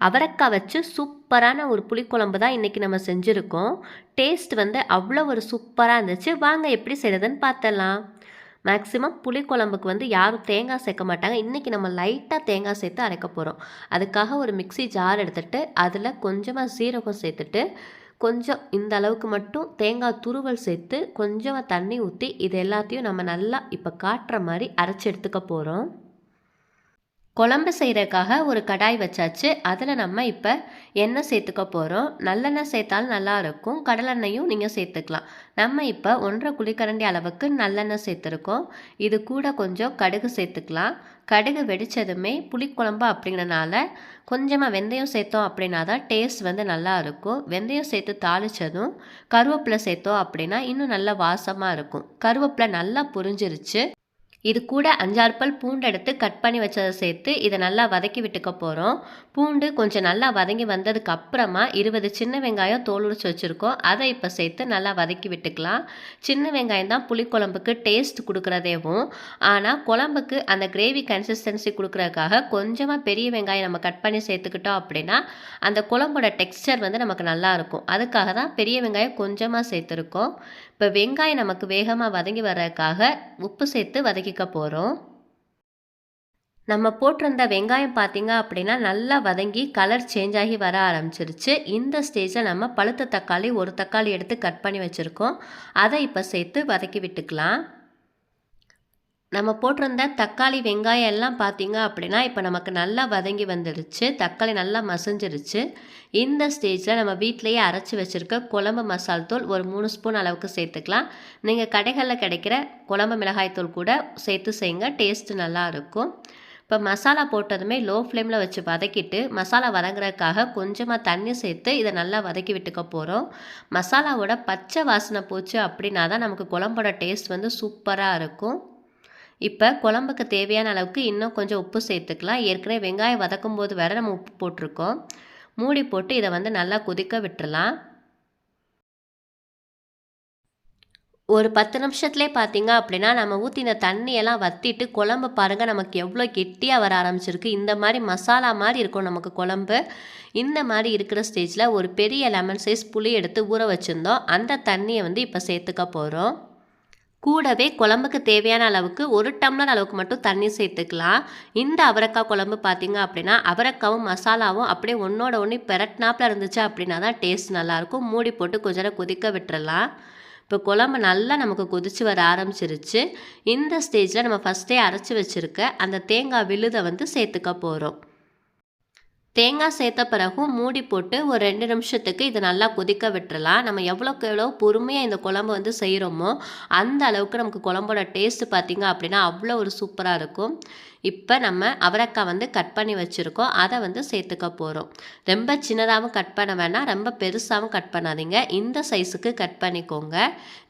அவரைக்காய் வச்சு சூப்பரான ஒரு புளிக்குழம்பு தான் இன்றைக்கி நம்ம செஞ்சுருக்கோம். டேஸ்ட் வந்து அவ்வளோ ஒரு சூப்பராக இருந்துச்சு. வாங்க எப்படி செய்கிறதுன்னு பார்த்தலாம் மேக்ஸிமம் புளிக்குழம்புக்கு வந்து யாரும் தேங்காய் சேர்க்க மாட்டாங்க. இன்றைக்கி நம்ம லைட்டாக தேங்காய் சேர்த்து அரைக்க போகிறோம் அதுக்காக ஒரு மிக்சி ஜார் எடுத்துகிட்டு அதில் கொஞ்சமாக சீரகம் சேர்த்துட்டு கொஞ்சம் இந்த அளவுக்கு மட்டும் தேங்காய் துருவல் சேர்த்து கொஞ்சமாக தண்ணி ஊற்றி இது எல்லாத்தையும் நம்ம நல்லா இப்போ காட்டுற மாதிரி அரைச்சி எடுத்துக்க போகிறோம் குழம்பு செய்கிறதுக்காக ஒரு கடாய் வச்சாச்சு. அதில் நம்ம இப்போ எண்ணெய் சேர்த்துக்க போகிறோம் நல்லெண்ணெய் சேர்த்தாலும் நல்லாயிருக்கும் கடலெண்ணெயும் நீங்கள் சேர்த்துக்கலாம். நம்ம இப்போ ஒன்றரை குழிக்கரண்டி அளவுக்கு நல்லெண்ணெய் சேர்த்துருக்கோம். இது கூட கொஞ்சம் கடுகு சேர்த்துக்கலாம். கடுகு வெடித்ததுமே புளிக்குழம்பு அப்படிங்கிறனால கொஞ்சமாக வெந்தயம் சேர்த்தோம் அப்படின்னா தான் டேஸ்ட் வந்து நல்லா இருக்கும். வெந்தயம் சேர்த்து தாளித்ததும் கருவேப்பிலை சேர்த்தோம் அப்படின்னா இன்னும் நல்லா வாசமாக இருக்கும். கருவேப்பிலை நல்லா புரிஞ்சிருச்சு. இது கூட அஞ்சாறு பல் பூண்டு எடுத்து கட் பண்ணி வச்சதை சேர்த்து இதை நல்லா வதக்கி விட்டுக்க போகிறோம் பூண்டு கொஞ்சம் நல்லா வதங்கி வந்ததுக்கு அப்புறமா இருபது சின்ன வெங்காயம் தோல் உரிச்சு வச்சுருக்கோம். அதை இப்போ சேர்த்து நல்லா வதக்கி விட்டுக்கலாம். சின்ன வெங்காயம் தான் புளிக்குழம்புக்கு டேஸ்ட் கொடுக்குறதேவும். ஆனால் குழம்புக்கு அந்த கிரேவி கன்சிஸ்டன்சி கொடுக்குறதுக்காக கொஞ்சமாக பெரிய வெங்காயம் நம்ம கட் பண்ணி சேர்த்துக்கிட்டோம் அப்படின்னா அந்த குழம்போட டெக்ஸ்டர் வந்து நமக்கு நல்லாயிருக்கும் அதுக்காக தான் பெரிய வெங்காயம் கொஞ்சமாக சேர்த்துருக்கோம். இப்போ வெங்காயம் நமக்கு வேகமாக வதங்கி வர்றதுக்காக உப்பு சேர்த்து வதக்கிக்க போகிறோம் நம்ம போட்டிருந்த வெங்காயம் பார்த்திங்க அப்படின்னா நல்லா வதங்கி கலர் சேஞ்ச் ஆகி வர ஆரம்பிச்சிருச்சு. இந்த ஸ்டேஜில் நம்ம பழுத்த தக்காளி ஒரு தக்காளி எடுத்து கட் பண்ணி வச்சுருக்கோம். அதை இப்போ சேர்த்து வதக்கி விட்டுக்கலாம். நம்ம போட்டிருந்த தக்காளி வெங்காயம் எல்லாம் பார்த்தீங்க அப்படின்னா இப்போ நமக்கு நல்லா வதங்கி வந்துடுச்சு தக்காளி நல்லா மசிஞ்சிருச்சு. இந்த ஸ்டேஜில் நம்ம வீட்டிலையே அரைச்சி வச்சுருக்க குழம்பு மசால் தூள் ஒரு மூணு ஸ்பூன் அளவுக்கு சேர்த்துக்கலாம். நீங்கள் கடைகளில் கிடைக்கிற குழம்பு மிளகாய் தூள் கூட சேர்த்து செய்யுங்க. டேஸ்ட்டு நல்லாயிருக்கும் இப்போ மசாலா போட்டதுமே லோ ஃப்ளேமில் வச்சு வதக்கிட்டு மசாலா வதங்குறதுக்காக கொஞ்சமாக தண்ணி சேர்த்து இதை நல்லா வதக்கி விட்டுக்க போகிறோம் மசாலாவோட பச்சை வாசனை போச்சு அப்படின்னா தான் நமக்கு குழம்போட டேஸ்ட் வந்து சூப்பராக இருக்கும். இப்போ குழம்புக்கு தேவையான அளவுக்கு இன்னும் கொஞ்சம் உப்பு சேர்த்துக்கலாம். ஏற்கனவே வெங்காயம் வதக்கும் போது வேறு நம்ம உப்பு போட்டிருக்கோம். மூடி போட்டு இதை வந்து நல்லா கொதிக்க விட்டுறலாம். ஒரு பத்து நிமிஷத்துலேயே பார்த்தீங்க அப்படின்னா நம்ம ஊற்றின தண்ணியெல்லாம் வற்றிட்டு குழம்பு பாருங்கள் நமக்கு எவ்வளோ கெட்டியாக வர ஆரம்பிச்சிருக்கு. இந்த மாதிரி மசாலா மாதிரி இருக்கும் நமக்கு குழம்பு. இந்த மாதிரி இருக்கிற ஸ்டேஜில் ஒரு பெரிய லெமன் சைஸ் புளி எடுத்து ஊற வச்சுருந்தோம். அந்த தண்ணியை வந்து இப்போ சேர்த்துக்க போகிறோம் கூடவே குழம்புக்கு தேவையான அளவுக்கு ஒரு டம்ளர் அளவுக்கு மட்டும் தண்ணி சேர்த்துக்கலாம். இந்த அவரைக்காய் குழம்பு பார்த்தீங்க அப்படின்னா அவரைக்காவும் மசாலாவும் அப்படியே ஒன்றோட ஒன்று பெரட்னாப்பில் இருந்துச்சு அப்படின்னா தான் டேஸ்ட் நல்லாயிருக்கும். மூடி போட்டு கொஞ்ச நேரம் கொதிக்க விட்டுறலாம். இப்போ குழம்பு நல்லா நமக்கு கொதித்து வர ஆரம்பிச்சிருச்சு. இந்த ஸ்டேஜில் நம்ம ஃபஸ்ட்டே அரைச்சி வச்சுருக்க அந்த தேங்காய் விழுதை வந்து சேர்த்துக்க போகிறோம் தேங்காய் சேர்த்த பிறகும் மூடி போட்டு ஒரு ரெண்டு நிமிஷத்துக்கு இதை நல்லா கொதிக்க விட்டுறலாம். நம்ம எவ்வளோக்கு எவ்வளோ பொறுமையாக இந்த குழம்பு வந்து செய்கிறோமோ அந்த அளவுக்கு நமக்கு குழம்போட டேஸ்ட்டு பார்த்திங்க அப்படின்னா அவ்வளோ ஒரு சூப்பராக இருக்கும். இப்போ நம்ம அவரைக்காய் வந்து கட் பண்ணி வச்சுருக்கோம். அதை வந்து சேர்த்துக்க போகிறோம் ரொம்ப சின்னதாகவும் கட் பண்ண வேணாம். ரொம்ப பெருசாகவும் கட் பண்ணாதீங்க. இந்த சைஸுக்கு கட் பண்ணிக்கோங்க.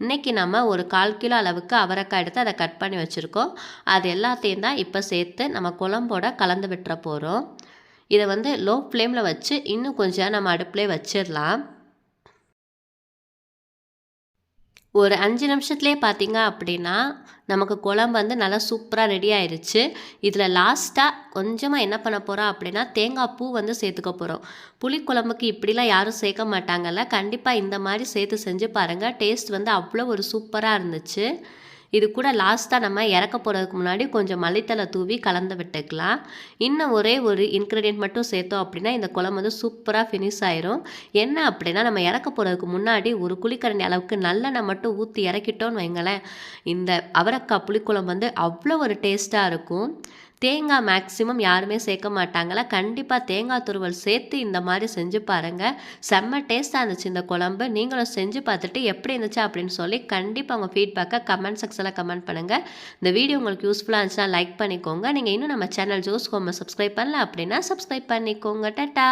இன்றைக்கி நம்ம ஒரு கால் கிலோ அளவுக்கு அவரைக்காய் எடுத்து அதை கட் பண்ணி வச்சுருக்கோம். அது எல்லாத்தையும் தான் இப்போ சேர்த்து நம்ம குழம்போட கலந்து விட்டுற போகிறோம் இதை வந்து லோ ஃப்ளேமில் வச்சு இன்னும் கொஞ்சம் நம்ம அடுப்புலேயே வச்சிடலாம். ஒரு அஞ்சு நிமிஷத்துலேயே பார்த்தீங்க அப்படின்னா நமக்கு குழம்பு வந்து நல்லா சூப்பராக ரெடி ஆயிடுச்சு இதில் லாஸ்ட்டாக கொஞ்சமாக என்ன பண்ண போகிறோம் அப்படின்னா தேங்காய் பூ வந்து சேர்த்துக்க போகிறோம் புளிக்குழம்புக்கு இப்படிலாம் யாரும் சேர்க்க மாட்டாங்கல்ல. கண்டிப்பாக இந்த மாதிரி சேர்த்து செஞ்சு பாருங்கள் டேஸ்ட் வந்து அவ்வளோ ஒரு சூப்பராக இருந்துச்சு. இது கூட லாஸ்ட்டாக நம்ம இறக்க போகிறதுக்கு முன்னாடி கொஞ்சம் மல்லித்தலை தூவி கலந்து விட்டுக்கலாம். இன்னும் ஒரே ஒரு இன்க்ரீடியன்ட் மட்டும் சேர்த்தோம் அப்படின்னா இந்த குழம்பு வந்து சூப்பராக ஃபினிஷ் ஆயிரும். என்ன அப்படின்னா நம்ம இறக்க போகிறதுக்கு முன்னாடி ஒரு குழிக்கரண்டி அளவுக்கு நல்லெண்ணெய் மட்டும் ஊற்றி இறக்கிட்டோன்னு வைங்களேன். இந்த அவரக்காய் புளிக்குழம்பு வந்து அவ்வளோ ஒரு டேஸ்ட்டாக இருக்கும். தேங்காய் மேக்ஸிமம் யாருமே சேர்க்க மாட்டாங்களா? கண்டிப்பாக தேங்காய் துருவல் சேர்த்து இந்த மாதிரி செஞ்சு பாருங்கள் செம்ம டேஸ்ட்டாக இருந்துச்சு இந்த குழம்பு. நீங்களும் செஞ்சு பார்த்துட்டு எப்படி இருந்துச்சு அப்படின்னு சொல்லி கண்டிப்பாக உங்கள் ஃபீட்பேக்கை கமெண்ட் செக்ஷனில் கமெண்ட் பண்ணுங்கள் இந்த வீடியோ உங்களுக்கு யூஸ்ஃபுல்லாக இருந்துச்சுன்னா லைக் பண்ணிக்கோங்க. நீங்கள் இன்னும் நம்ம சேனல் ஜோஸ் ஹோமை சப்ஸ்கிரைப் பண்ணல அப்படின்னா சப்ஸ்கிரைப் பண்ணிக்கோங்க. டட்டா!